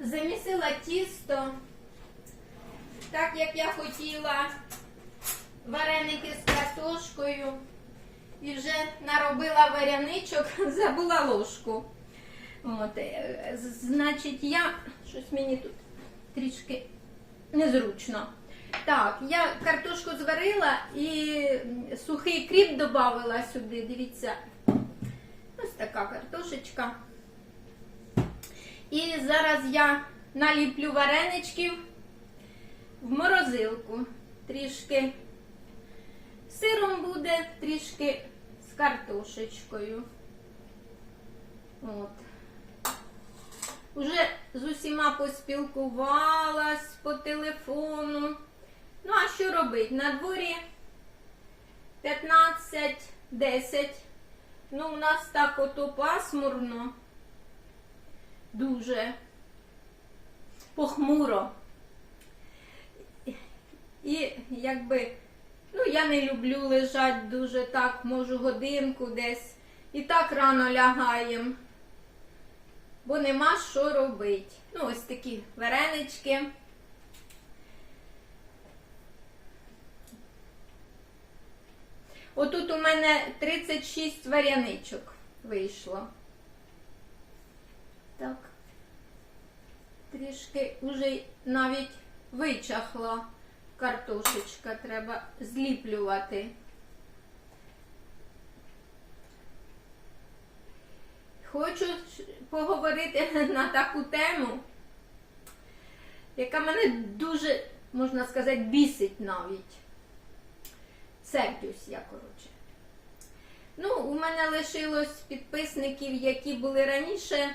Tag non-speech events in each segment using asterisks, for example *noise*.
замісила тісто, так як я хотіла, вареники з картошкою. І вже наробила варяничок, *laughs* забула ложку. От, е, значить, я щось мені тут трішки незручно. Так, я картошку зварила і сухий кріп додавила сюди. Дивіться, ось така картошечка. І зараз я наліплю вареничків в морозилку. Трішки сиром буде, трішки з картошечкою. От. Уже з усіма поспілкувалась по телефону. Ну, а що робити? На дворі 15-10. Ну, у нас так ото пасмурно. Дуже похмуро. І якби, ну, я не люблю лежати дуже так, можу годинку десь. І так рано лягаємо бо нема що робити. Ну, ось такі варенички. Отут у мене 36 варяничок вийшло. Так. Трішки вже навіть вичахла картошечка, треба зліплювати. Хочу поговорити *laughs* на таку тему, яка мене дуже, можна сказати, бісить навіть. Сердюсь я, коротше. Ну, у мене лишилось підписників, які були раніше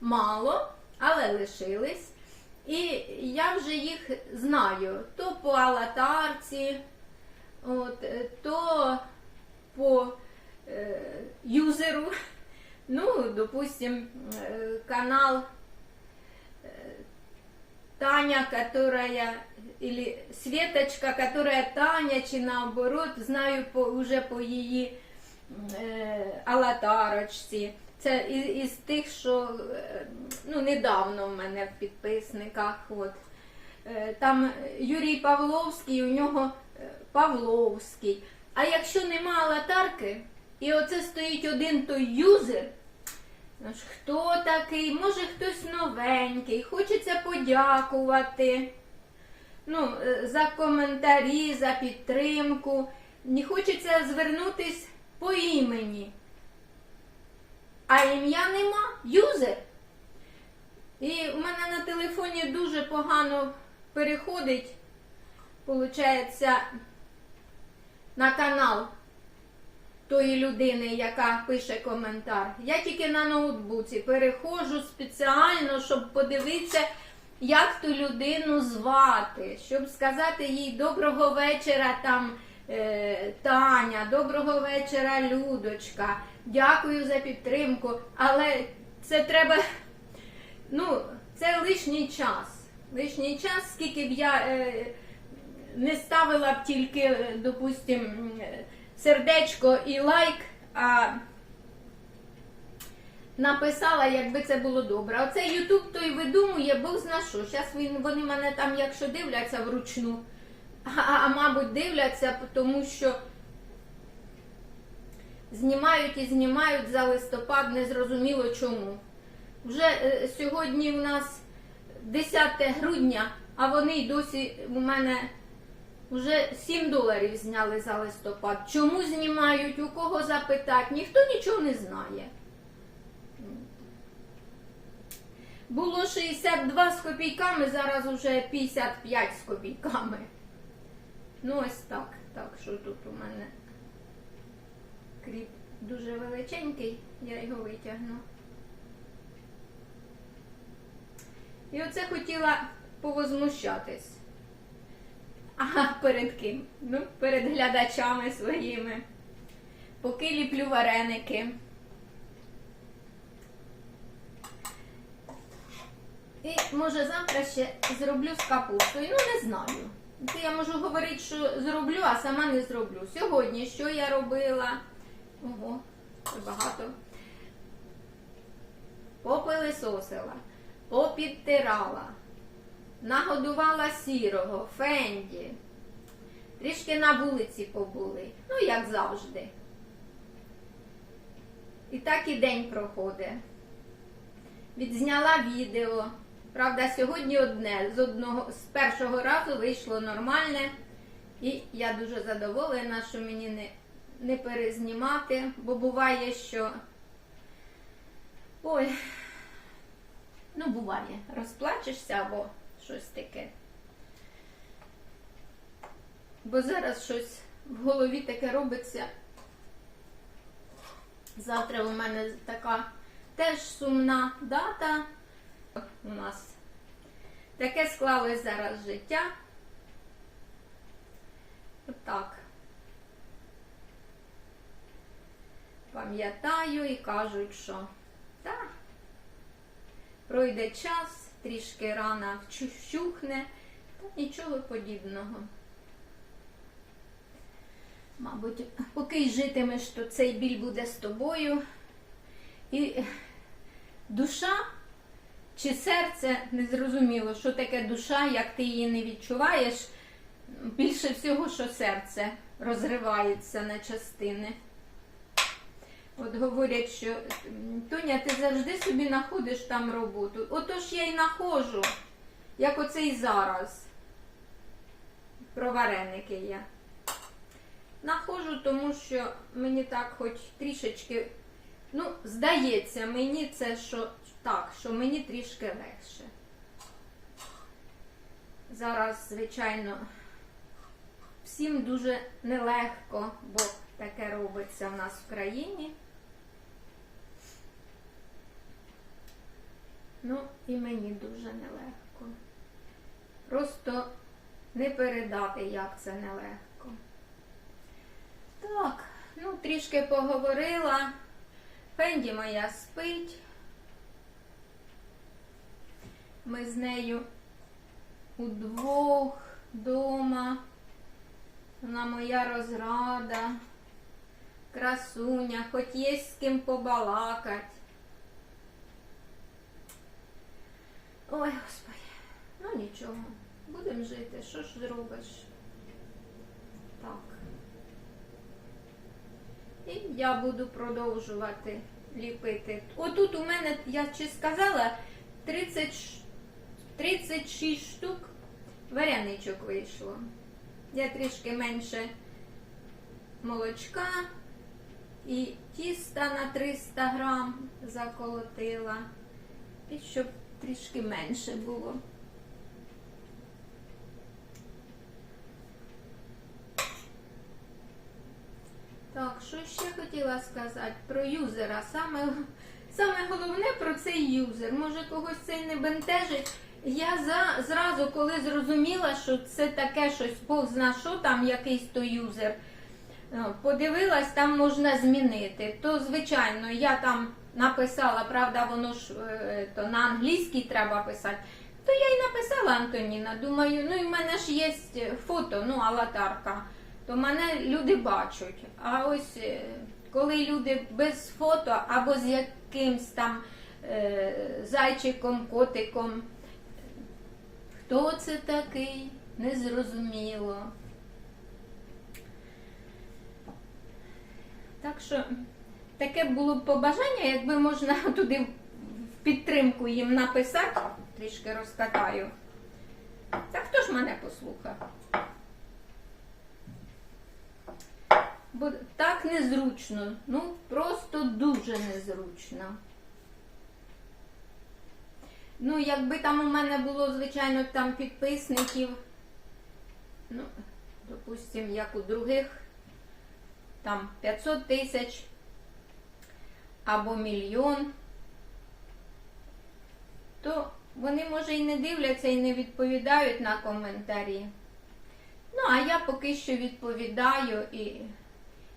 мало, але лишились. І я вже їх знаю. То по алатарці, от, е, то по е, юзеру. *laughs* Ну, допустим, э, канал э, Таня, которая, или Светочка, которая Таня, чи наоборот, знаю по, уже по її е, алатарочці. Це із, із тих, що е, ну, недавно в мене в підписниках. От. Е, Там Юрій Павловський, у нього е, Павловський. А якщо нема алатарки, і оце стоїть один той юзер, ну хто такий, може хтось новенький, хочеться подякувати ну, за коментарі, за підтримку. Не хочеться звернутись по імені. А ім'я нема, юзер. І у мене на телефоні дуже погано переходить, виходить, на канал тої людини, яка пише коментар. Я тільки на ноутбуці переходжу спеціально, щоб подивитися, як ту людину звати, щоб сказати їй доброго вечора там. е, Таня, доброго вечора, Людочка. Дякую за підтримку. Але це треба, ну, це лишній час. Лишній час, скільки б я е, не ставила б тільки, е, допустим, сердечко і лайк, а написала, якби це було добре. Оце Ютуб той видумує, Бог зна що. Зараз він, вони мене там, якщо дивляться вручну, а, а мабуть, дивляться, тому що знімають і знімають за листопад, незрозуміло чому. Вже е, сьогодні у нас 10 грудня, а вони й досі у мене вже 7 доларів зняли за листопад. Чому знімають, у кого запитати, ніхто нічого не знає. Було 62 з копійками, зараз вже 55 з копійками. Ну, ось так. Так, що тут у мене кріп дуже величенький, я його витягну. І оце хотіла повозмущатись. Ага, перед ким? Ну, перед глядачами своїми. Поки ліплю вареники. І може завтра ще зроблю з капустою. Ну, не знаю. Я можу говорити, що зроблю, а сама не зроблю. Сьогодні що я робила? Ого, це багато. Попилисосила. попідтирала, нагодувала сірого, фенді. Трішки на вулиці побули, ну як завжди. І так і день проходить. Відзняла відео. Правда, сьогодні одне. З одного з першого разу вийшло нормальне. І я дуже задоволена, що мені не, не перезнімати, бо буває, що. Ой, ну буває, розплачешся або щось таке. Бо зараз щось в голові таке робиться. Завтра у мене така теж сумна дата. У нас таке склалось зараз життя. Отак. Пам'ятаю і кажуть, що так, пройде час, трішки рана вщухне, та нічого подібного. Мабуть, поки й житимеш, то цей біль буде з тобою. І душа чи серце незрозуміло, що таке душа, як ти її не відчуваєш. Більше всього, що серце розривається на частини. От говорять, що Тоня, ти завжди собі знаходиш там роботу. Отож я й находжу, як оцей зараз. Про вареники я. Находжу, тому що мені так хоч трішечки, ну, здається, мені це що так, що мені трішки легше. Зараз, звичайно, всім дуже нелегко, бо таке робиться в нас в країні. Ну, і мені дуже нелегко. Просто не передати, як це нелегко. Так, ну трішки поговорила. Фенді моя спить. Ми з нею удвох дома. Вона моя розрада, красуня, хоч є з ким побалакать. Ой, господи, ну нічого, будемо жити, що ж зробиш? Так. І я буду продовжувати ліпити. Отут у мене, я чи сказала, 30, 36 штук варяничок вийшло. Я трішки менше молочка і тіста на 300 грам заколотила. І щоб трішки менше було. Так, що ще хотіла сказати про юзера. Саме, саме головне про цей юзер. Може когось цей не бентежить. Я за, зразу, коли зрозуміла, що це таке щось, Бог зна, що там якийсь то юзер, е, подивилась, там можна змінити. То, звичайно, я там написала, правда, воно ж е, то на англійській треба писати. То я й написала Антоніна. Думаю, ну і в мене ж є фото, ну, аватарка, то мене люди бачать. А ось е, коли люди без фото або з якимсь там е, зайчиком, котиком. Хто це такий? Незрозуміло. Так що таке було б побажання, якби можна *laughs* туди в підтримку їм написати, трішки розкатаю. Та хто ж мене послухав? Так незручно, ну просто дуже незручно. Ну, якби там у мене було, звичайно, там підписників, ну, допустим, як у других, там 500 тисяч або мільйон, то вони, може, і не дивляться, і не відповідають на коментарі. Ну, а я поки що відповідаю і,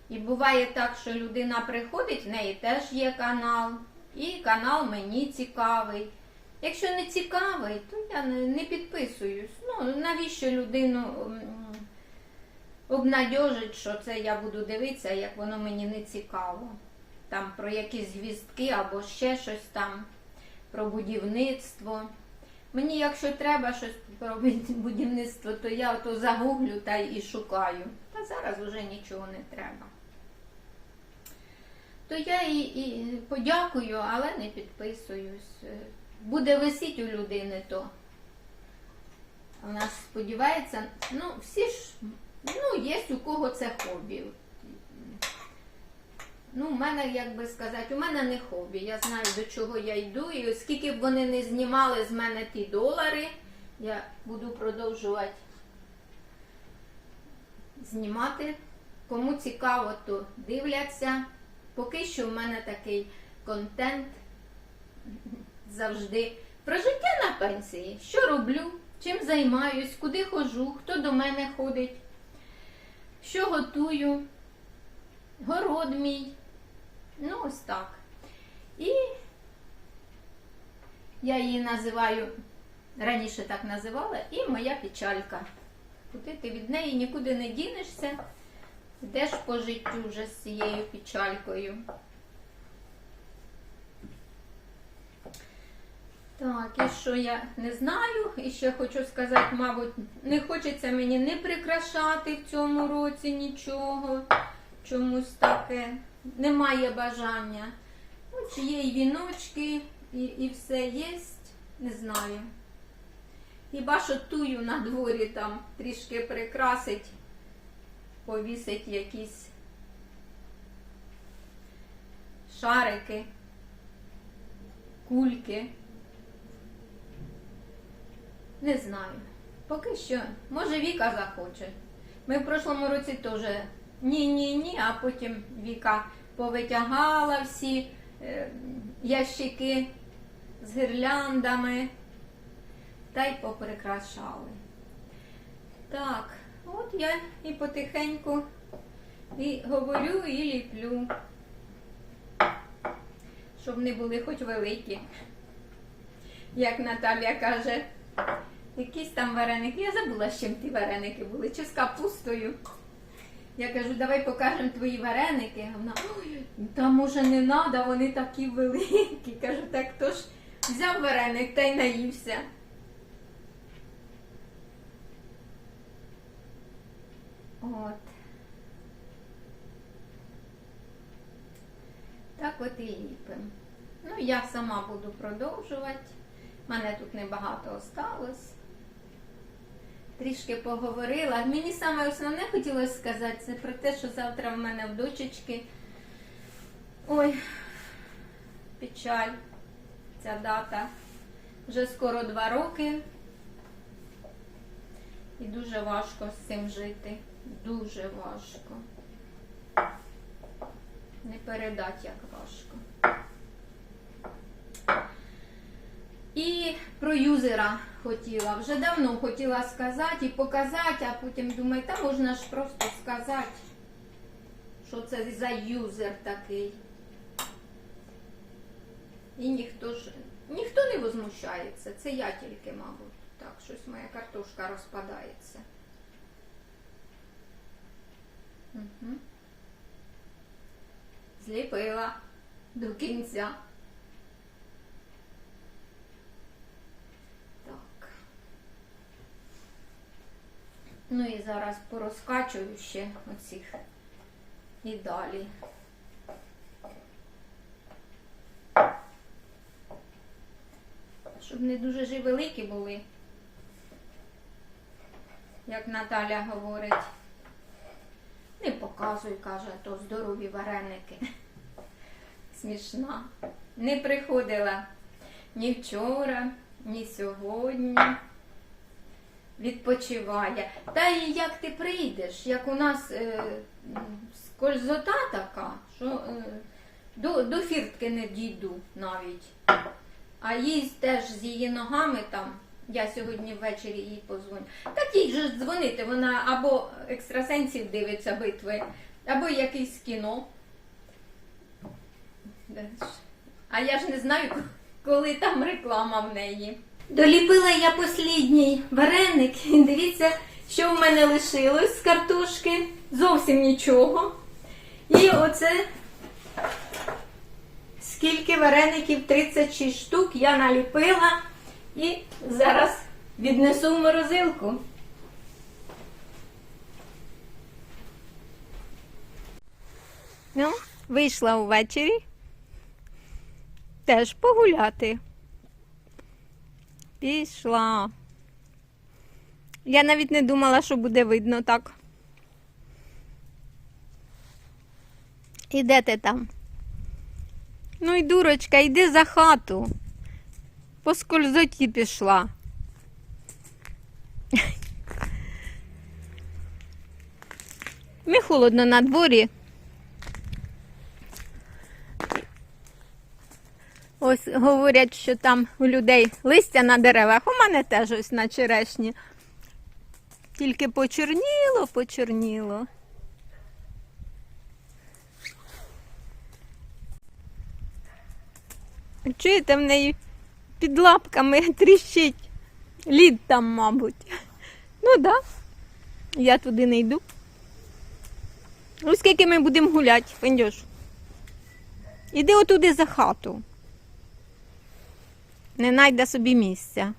і буває так, що людина приходить, в неї теж є канал, і канал мені цікавий. Якщо не цікавий, то я не, підписуюсь. Ну, навіщо людину обнадьожить, що це я буду дивитися, як воно мені не цікаво. Там про якісь гвіздки або ще щось там. про будівництво. Мені, якщо треба щось про будівництво, то я то загуглю та і шукаю. Та зараз вже нічого не треба. То я і, і подякую, але не підписуюсь. Буде висіть у людини, то вона сподівається, ну, всі ж, ну, є у кого це хобі. Ну, у мене, як би сказати, у мене не хобі. Я знаю, до чого я йду. І скільки б вони не знімали з мене ті долари, я буду продовжувати знімати. Кому цікаво, то дивляться. Поки що в мене такий контент завжди про життя на пенсії. Що роблю, чим займаюсь, куди ходжу, хто до мене ходить, що готую, город мій. Ну, ось так. І я її називаю, раніше так називала, і моя печалька. Куди ти від неї нікуди не дінешся, йдеш по життю вже з цією печалькою. Так, і що я не знаю, і ще хочу сказати, мабуть, не хочеться мені не прикрашати в цьому році нічого, чомусь таке. Немає бажання. Ну, чи є і віночки, і, і все є, не знаю. Хіба що тую на дворі там трішки прикрасить, повісить якісь шарики, кульки. Не знаю. Поки що, може Віка захоче. Ми в прошлому році теж ні-ні-ні, а потім Віка повитягала всі е, ящики з гірляндами та й поприкрашали. Так, от я і потихеньку і говорю, і ліплю, щоб не були хоч великі. Як Наталія каже, якісь там вареники. Я забула, з чим ті вареники були, чи з капустою. Я кажу, давай покажемо твої вареники. Вона, ой, та може не треба, вони такі великі. Кажу, так хто ж взяв вареник та й наївся. От. Так от і ліпимо. Ну, я сама буду продовжувати. У мене тут небагато осталось. Трішки поговорила. Мені саме основне хотілося сказати, це про те, що завтра в мене в дочечки. Ой, печаль, ця дата. Вже скоро два роки. І дуже важко з цим жити. Дуже важко. Не передати, як важко. І про юзера хотіла. Вже давно хотіла сказати і показати, а потім думаю, та можна ж просто сказати, що це за юзер такий. І ніхто ж ніхто не возмущається. Це я тільки, мабуть. Так, щось моя картошка розпадається. Угу. Зліпила до кінця. Так. Ну і зараз порозкачую ще оцих і далі. Щоб не дуже ж великі були, як Наталя говорить. Не показуй, каже, то здорові вареники. *laughs* Смішна. Не приходила ні вчора, ні сьогодні. Відпочиває. Та і як ти прийдеш, як у нас е, скользота така, що е, до, до фіртки не дійду навіть. А їй теж з її ногами там, я сьогодні ввечері їй позвоню. Так їй же дзвонити, вона або екстрасенсів дивиться битви, або якесь кіно. А я ж не знаю, коли там реклама в неї. Доліпила я послідній вареник. І Дивіться, що в мене лишилось з картошки. Зовсім нічого. І оце скільки вареників? 36 штук я наліпила і зараз віднесу в морозилку. Ну, вийшла увечері. Теж погуляти. Пішла. Я навіть не думала, що буде видно так. І де ти там? Ну й дурочка, йди за хату. По скользоті пішла. Не холодно на дворі. Ось говорять, що там у людей листя на деревах. У мене теж ось на черешні. Тільки почорніло, почорніло. Чуєте, в неї під лапками тріщить. Лід там, мабуть. Ну так. Да. Я туди не йду. Ну, скільки ми будемо гуляти, Фендюш? Іди отуди за хату. Не найде собі місця.